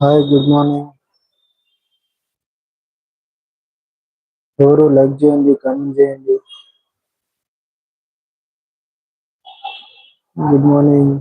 Hi good morning ఎవరు like చేయండి comment చేయండి. గుడ్ మార్నింగ్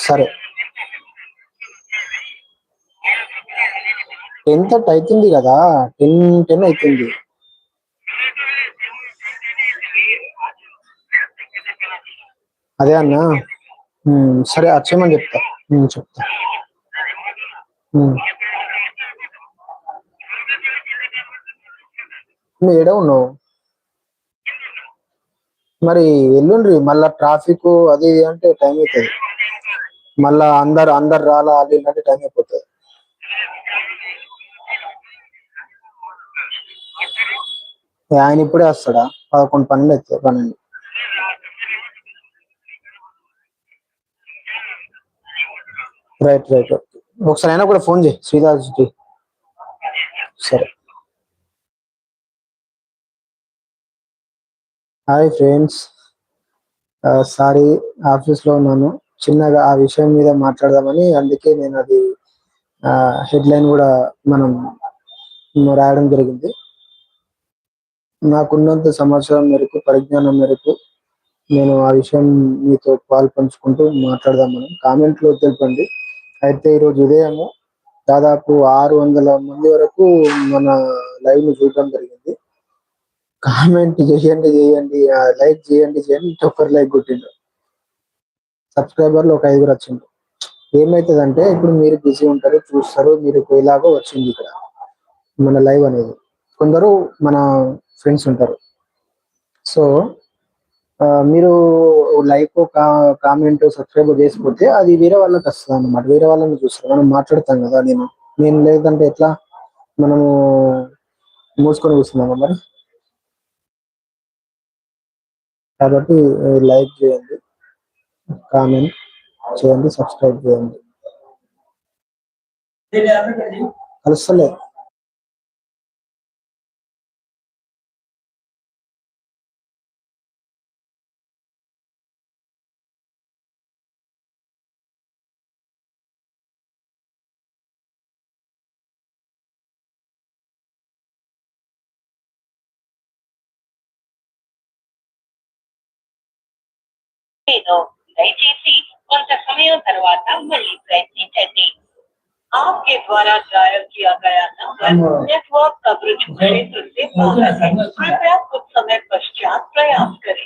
సరే. టెన్ థర్టీ అవుతుంది కదా టెన్ టెన్ అవుతుంది అదే అన్న? సరే వచ్చేయమని చెప్తా. చెప్తా. నువ్వు ఏడ ఉన్నావు? మరి ఎల్లుండ్రి మళ్ళా ట్రాఫిక్ అది అంటే టైం అవుతుంది. మళ్ళా అందరు అందరు రాలా అది అంటే టైం అయిపోతుంది. ఆయన ఇప్పుడే వస్తాడా? పదకొండు పన్నెండు అయితే పన్నెండు. రైట్ రైట్ ఒకసారి అయినా కూడా ఫోన్ చేయి శ్రీరాజ్కి సరే. హాయ్ ఫ్రెండ్స్ సారీ ఆఫీస్లో ఉన్నాను. చిన్నగా ఆ విషయం మీద మాట్లాడదామని అందుకే నేను అది హెడ్లైన్ కూడా మనం రాయడం జరిగింది. నాకున్నంత సమాచారం మేరకు పరిజ్ఞానం మేరకు నేను ఆ విషయం మీతో పాలు పంచుకుంటూ మాట్లాడదామని కామెంట్లో తెలిపండి. అయితే ఈరోజు ఉదయము దాదాపు ఆరు వందల మంది వరకు మన లైవ్ను చూడడం జరిగింది. కామెంట్ చేయండి చేయండి లైక్ చేయండి చేయండి ఒక్కరు లైక్ కొట్టిండు. సబ్స్క్రైబర్లు ఒక ఐదుగురు వచ్చిండు ఏమైతుందంటే ఇప్పుడు మీరు బిజీ ఉంటారు చూస్తారు మీరు ఇలాగో వచ్చింది ఇక్కడ. మన లైవ్ అనేది. కొందరు మన ఫ్రెండ్స్ ఉంటారు. సో ఆ, మీరు లైక్ కామెంట్ సబ్స్క్రైబ్ చేసిపోతే అది వేరే వాళ్ళకి వస్తుంది అన్నమాట. వేరే వాళ్ళని చూస్తారు. మనం మాట్లాడతాం కదా నేను. నేను లేదంటే ఎట్లా? మనము మూసుకొని కూర్చున్నాము మరి? కాబట్టి లైక్ చేయండి. కామెంట్ చేయండి సబ్స్క్రైబ్ చేయండి. కలుస్తలే. ఏదో దయచేసి కొంత సమయం తర్వాత మళ్ళీ ప్రయత్నించండి आपके द्वारा डायल किया गया नंबर नेटवर्क कवरेज क्षेत्र से बाहर है कृपया कुछ समय पश्चात प्रयास करें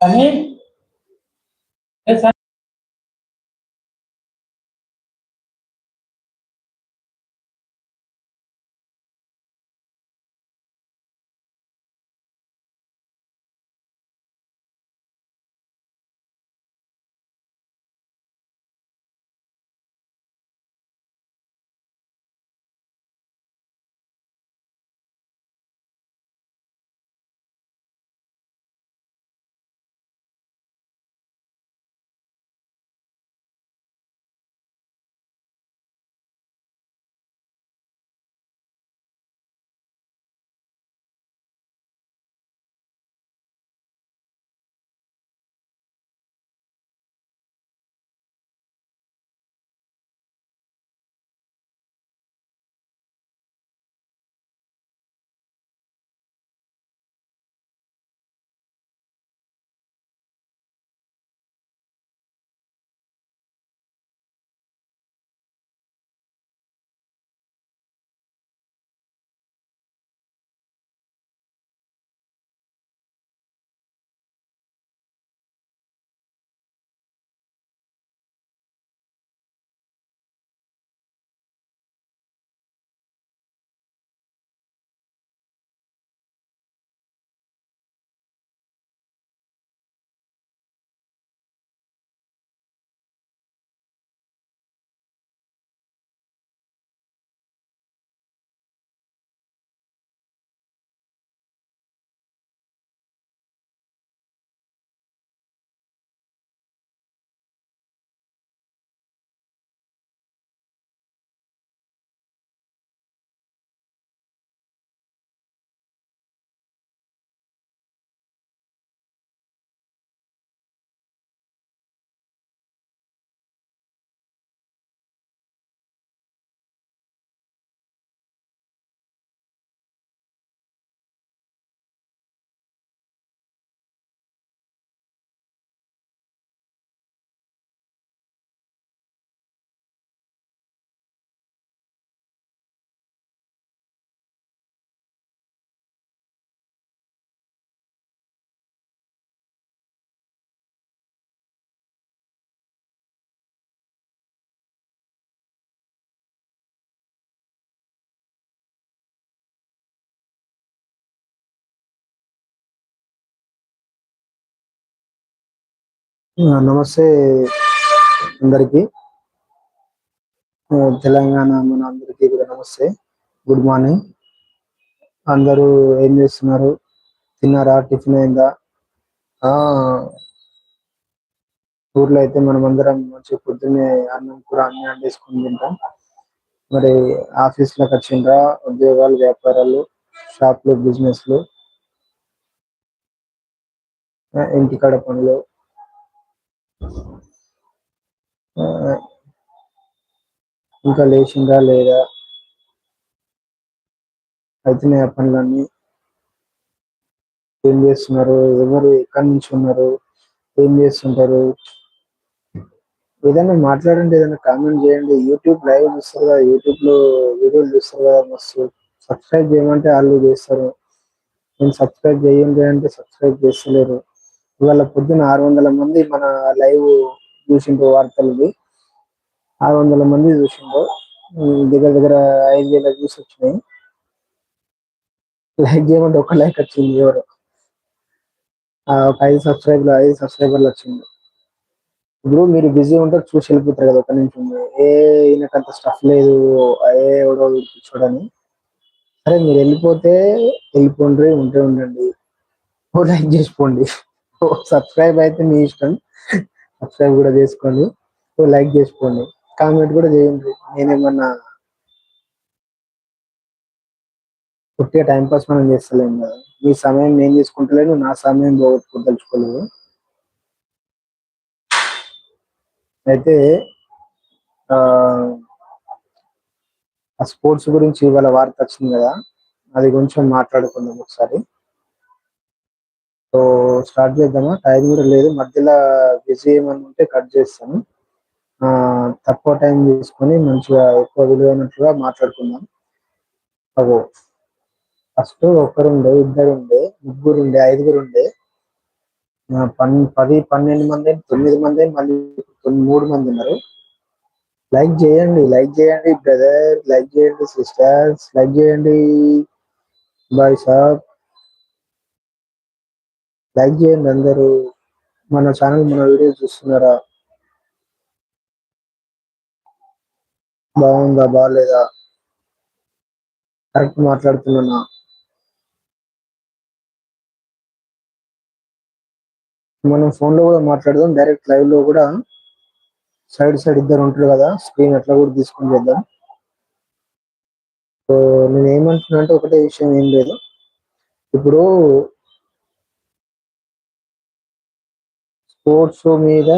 Amin. నమస్తే అందరికి. తెలంగాణ మన అందరికీ కూడా నమస్తే. Good morning. అందరూ ఏం చేస్తున్నారు? తిన్నారా? టిఫిన్ అయిందా? ఆ ఊర్లో అయితే మనం అందరం మంచి పొద్దున్నే అన్నం కూర అన్ని అండేసుకుని తింటాం. మరి ఆఫీస్లోకి వచ్చిండ్రా? ఉద్యోగాలు వ్యాపారాలు షాప్లు బిజినెస్లు ఇంటికాడ పనులు ఇంకా లేచిందా లేదా? అయితేనే ఆ పనులన్నీ. ఏం చేస్తున్నారు? ఎవరు ఎక్కడి నుంచి ఉన్నారు? ఏం చేస్తుంటారు? ఏదైనా మాట్లాడండి ఏదైనా కామెంట్ చేయండి. యూట్యూబ్ లైవ్ చూస్తారు కదా యూట్యూబ్లో వీడియోలు చూస్తారు కదా మస్తు సబ్స్క్రైబ్ చేయమంటే వాళ్ళు చేస్తారు. నేను సబ్స్క్రైబ్ చేయండి అంటే సబ్స్క్రైబ్ చేస్తలేరు. ఇవాళ పొద్దున ఆరు వందల మంది మన లైవ్ చూసిండ్రు వార్తలది. ఆరు వందల మంది చూసిండ్రు. దగ్గర దగ్గర ఐదు వేల వ్యూస్ వచ్చినాయి. లైక్ చేయమంటే ఒక లైక్ వచ్చింది ఎవరు? ఆ, ఒక ఐదు సబ్స్క్రైబర్లు ఐదు సబ్స్క్రైబర్లు వచ్చింది ఇప్పుడు మీరు బిజీ ఉంటారు చూసి వెళ్ళిపోతారు కదా ఒక నిమిషం. ఏ ఈయనకంత స్టఫ్ లేదు ఏ ఎవడో చూడని. సరే మీరు వెళ్ళిపోతే వెళ్ళిపోండి ఉంటే ఉండండి. ఓ లైక్ చేసుకోండి సబ్స్క్రైబ్ అయితే మీ ఇష్టం. సబ్స్క్రైబ్ కూడా చేసుకోండి. లైక్ చేసుకోండి. కామెంట్ కూడా చేయండి. నేనేమన్నా పుట్టిగా టైం పాస్ మనం చేస్తలేము కదా. మీ సమయం నేను తీసుకుంటలేను నా సమయం పోగొట్టుకోదలుచుకోలేదు. అయితే ఆ ఆ స్పోర్ట్స్ గురించి ఇవాళ వార్త వచ్చింది కదా. అది కొంచెం మాట్లాడుకుందాం ఒకసారి. సో స్టార్ట్ చేద్దామా? టైం కూడా లేదు. మధ్యలో బిజీ ఏమని ఉంటే కట్ చేస్తాను. తక్కువ టైం తీసుకొని మంచిగా ఎక్కువ విలువైనట్లుగా మాట్లాడుకుందాం. అగో. ఫస్ట్ ఒకరుండే ఇద్దరు ఉండే ముగ్గురు ఉండే ఐదుగురు ఉండే పన్ పది పన్నెండు మంది తొమ్మిది మంది మళ్ళీ మూడు మంది ఉన్నారు. లైక్ చేయండి లైక్ చేయండి బ్రదర్. లైక్ చేయండి సిస్టర్స్. లైక్ చేయండి బాయ్ సాబ్ లైక్ చేయండి అందరూ. మన ఛానల్ మన వీడియో చూస్తున్నారా? బాగుందా బాగాలేదా కరెక్ట్ మాట్లాడుతున్నా మనం ఫోన్లో కూడా మాట్లాడదాం డైరెక్ట్ లైవ్లో కూడా. సైడ్ సైడ్ ఇద్దరు ఉంటారు కదా స్క్రీన్ అట్లా కూడా తీసుకుని చేద్దాం. సో నేను ఏమంటున్నా అంటే ఒకటే విషయం ఏం లేదు. ఇప్పుడు స్పోర్ట్స్ మీద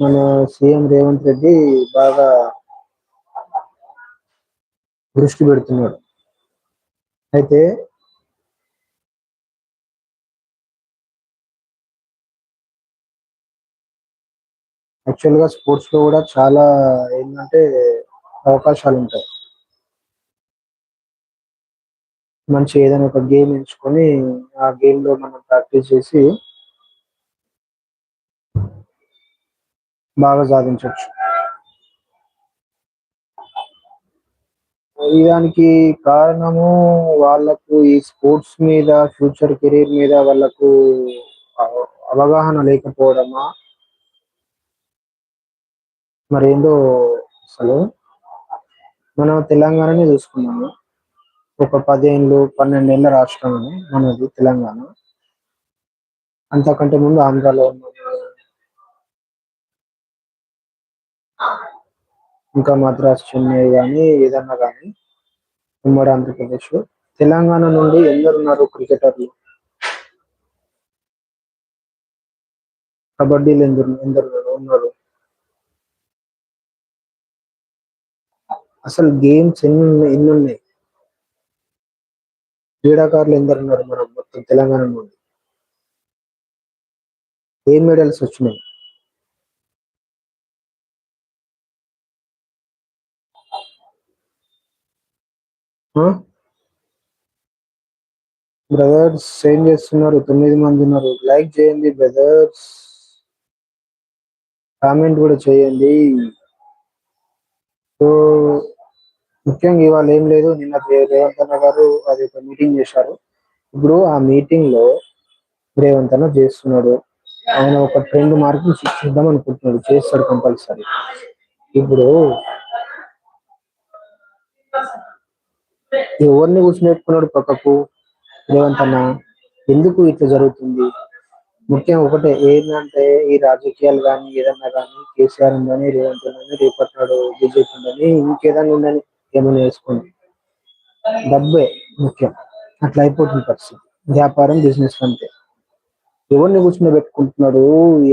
మన సీఎం రేవంత్ రెడ్డి బాగా దృష్టి పెడుతున్నాడు. అయితే యాక్చువల్గా స్పోర్ట్స్లో కూడా చాలా ఏంటంటే అవకాశాలు ఉంటాయి. మంచి ఏదైనా ఒక గేమ్ ఎంచుకొని ఆ గేమ్లో మనం ప్రాక్టీస్ చేసి బాగా సాధించవచ్చు దానికి కారణము వాళ్ళకు ఈ స్పోర్ట్స్ మీద ఫ్యూచర్ కెరీర్ మీద వాళ్ళకు అవగాహన లేకపోవడమా? మరేందో అసలు? మనం తెలంగాణని చూసుకున్నాము ఒక పదిహేనులు పన్నెండేళ్ళ రాష్ట్రం అని మనది తెలంగాణ. అంతకంటే ముందు ఆంధ్రాలో ఉన్నాము. ఇంకా మద్రాస్ చెన్నై కానీ ఏదన్నా కానీ ఉమ్మడి ఆంధ్రప్రదేశ్ తెలంగాణ నుండి ఎందరున్నారు క్రికెటర్లు? కబడ్డీలు ఎందరు ఎందరు ఉన్నారు? అసలు గేమ్స్ ఎన్ని ఉన్నాయి ఎన్ని ఉన్నాయి? క్రీడాకారులు ఎందరు ఉన్నారు? మనం మొత్తం తెలంగాణ నుండి. ఏ మెడల్స్ వచ్చినాయి? బ్రదర్స్ ఏం చేస్తున్నారు? తొమ్మిది మంది ఉన్నారు. లైక్ చేయండి బ్రదర్స్ కామెంట్ కూడా చేయండి. సో ముఖ్యంగా ఇవాళ ఏం లేదు. నిన్న రేవంత్ అన్న గారు అది ఒక మీటింగ్ చేశారు. ఇప్పుడు ఆ మీటింగ్లో రేవంత్ అన్న చేస్తున్నాడు. ఆయన ఒక ట్రెండ్ మార్కింగ్ చేద్దాం అనుకుంటున్నాడు. చేస్తాడు కంపల్సరీ ఇప్పుడు ఎవరిని కూర్చునేట్టుకున్నాడు పక్కకు రేవంత్ అన్న ఎందుకు ఇట్లా జరుగుతుంది? ముఖ్యం ఒకటే ఏంటంటే ఈ రాజకీయాలు కానీ ఏదన్నా కానీ కేసీఆర్ ఉందని రేవంత్ ఉందని రేపటి నాడు బీజేపీ ఉందని ఇంకేదన్నా ఉందని ఏమైనా వేసుకోండి. డబ్బే ముఖ్యం. అట్లా అయిపోతుంది పరిస్థితి. వ్యాపారం బిజినెస్ అంతే. ఎవరిని కూర్చుని పెట్టుకుంటున్నాడు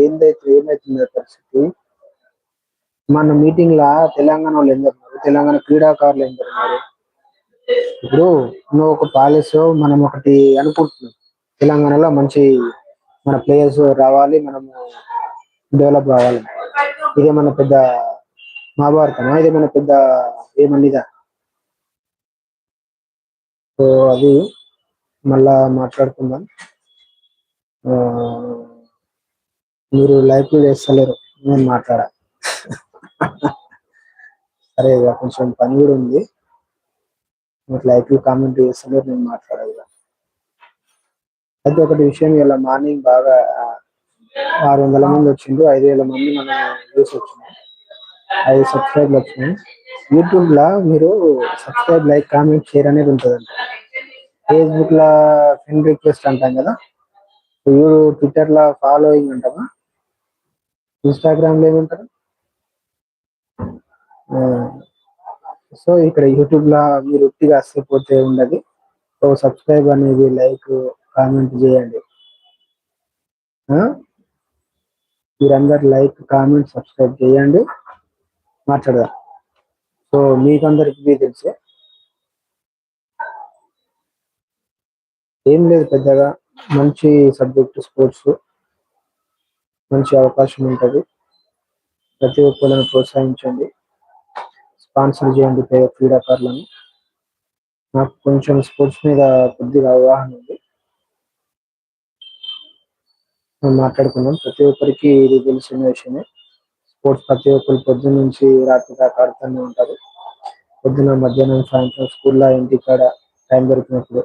ఏందైతే ఏమైతుంది పరిస్థితి? మన మీటింగ్ లా తెలంగాణ వాళ్ళు ఎందరున్నారు తెలంగాణ క్రీడాకారులు ఎందరున్నారు ఇప్పుడు నువ్వు ఒక ప్యాలెస్ మనం ఒకటి అనుకుంటున్నాం. తెలంగాణలో మంచి మన ప్లేయర్స్ రావాలి మనము డెవలప్ కావాలి. ఇదేమన్నా పెద్ద మహాభారతమా? ఇదేమన్నా పెద్ద ఏమన్నీదా సో అది మళ్ళా మాట్లాడుకుందాం. ఆ, మీరు లైఫ్ చేస్తలేరు. నేను మాట్లాడా? సరే కొంచెం పని కూడా ఉంది. మీరు లైక్ కామెంట్ చేస్తున్నారు నేను మాట్లాడాలి అయితే ఒకటి విషయం ఇలా మార్నింగ్ బాగా ఆరు వందల మంది వచ్చిండ్రు ఐదు వేల మంది మనం వ్యూస్ వచ్చింది ఐదు సబ్స్క్రైబ్లు వచ్చినాయి. యూట్యూబ్ లా మీరు సబ్స్క్రైబ్ లైక్ కామెంట్ షేర్ అనేది ఉంటుందంట. ఫేస్బుక్ లా ఫ్రెండ్ రిక్వెస్ట్ అంటాం కదా? ట్విట్టర్ లా ఫాలోయింగ్ అంటామా ఇన్స్టాగ్రామ్లో ఏమంటారు సో ఇక్కడ యూట్యూబ్ లా మీరు ఉట్టిగా అసలు ఉండదు. సో సబ్స్క్రైబ్ అనేది లైక్ కామెంట్ చేయండి. మీరందరు లైక్ కామెంట్ సబ్స్క్రైబ్ చేయండి. మాట్లాడదాం. సో మీకందరికి ఇది తెలిసే. ఏం లేదు పెద్దగా మంచి సబ్జెక్ట్ స్పోర్ట్స్ మంచి అవకాశం ఉంటుంది. ప్రతి ఒక్కరిని ప్రోత్సహించండి. స్పాన్సర్ చేయండి క్రీడాకారులను. నాకు కొంచెం స్పోర్ట్స్ మీద కొద్దిగా అవగాహన ఉంది. మనం మాట్లాడుకున్నాం ప్రతి ఒక్కరికి ఇది తెలిసిన విషయమే. స్పోర్ట్స్ ప్రతి ఒక్కరు పొద్దున్న నుంచి రాత్రి దాకా ఆడుతూనే ఉంటారు. పొద్దున మధ్యాహ్నం సాయంత్రం స్కూల్లో ఇంటికాడ టైం దొరికినప్పుడు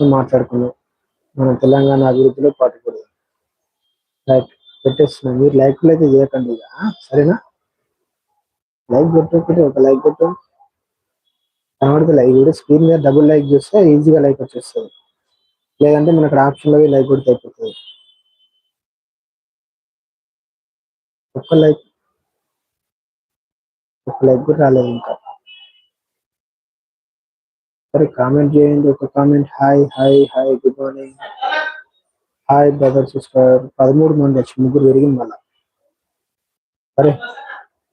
మాట్లాడుకున్నాం మన తెలంగాణ అభివృద్ధిలో పాటుపడదు. లైక్ పెట్టేస్తున్నాం. మీరు లైక్లు అయితే చేయకండి ఇక. సరేనా? లైక్ కొట్టకపోతే ఒక లైక్ కొట్టండి కనబడితే లైక్ కూడా స్క్రీన్ మీద డబుల్ లైక్ చూస్తే ఈజీగా లైక్ వచ్చేస్తుంది. లేదంటే మనకు ఆప్షన్లో లైక్ కొడితే అయిపోతుంది. ఒక్క లైక్ ఒక లైక్ కూడా రాలేదు ఇంకా. సరే కామెంట్ చేయండి. ఒక comment hi hi hi good morning hi brother sister పదమూడు మంది వచ్చి ముగ్గురు పెరిగింది మళ్ళా. సరే.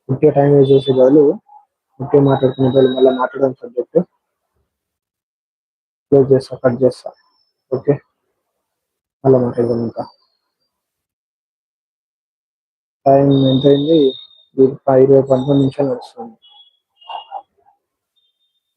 ముఖ్య టైం వేస్ట్ చేసే బదులు ఒకే మాట్లాడుకునే బదులు మళ్ళీ మాట్లాడడం సబ్జెక్ట్ క్లోజ్ చేస్తా కట్ చేస్తా. ఓకే మళ్ళీ మాట్లాడదాం ఇంకా. టైం ఎంత అయింది? ఇరవై పంతొమ్మిది నిమిషాలు నడుస్తుంది.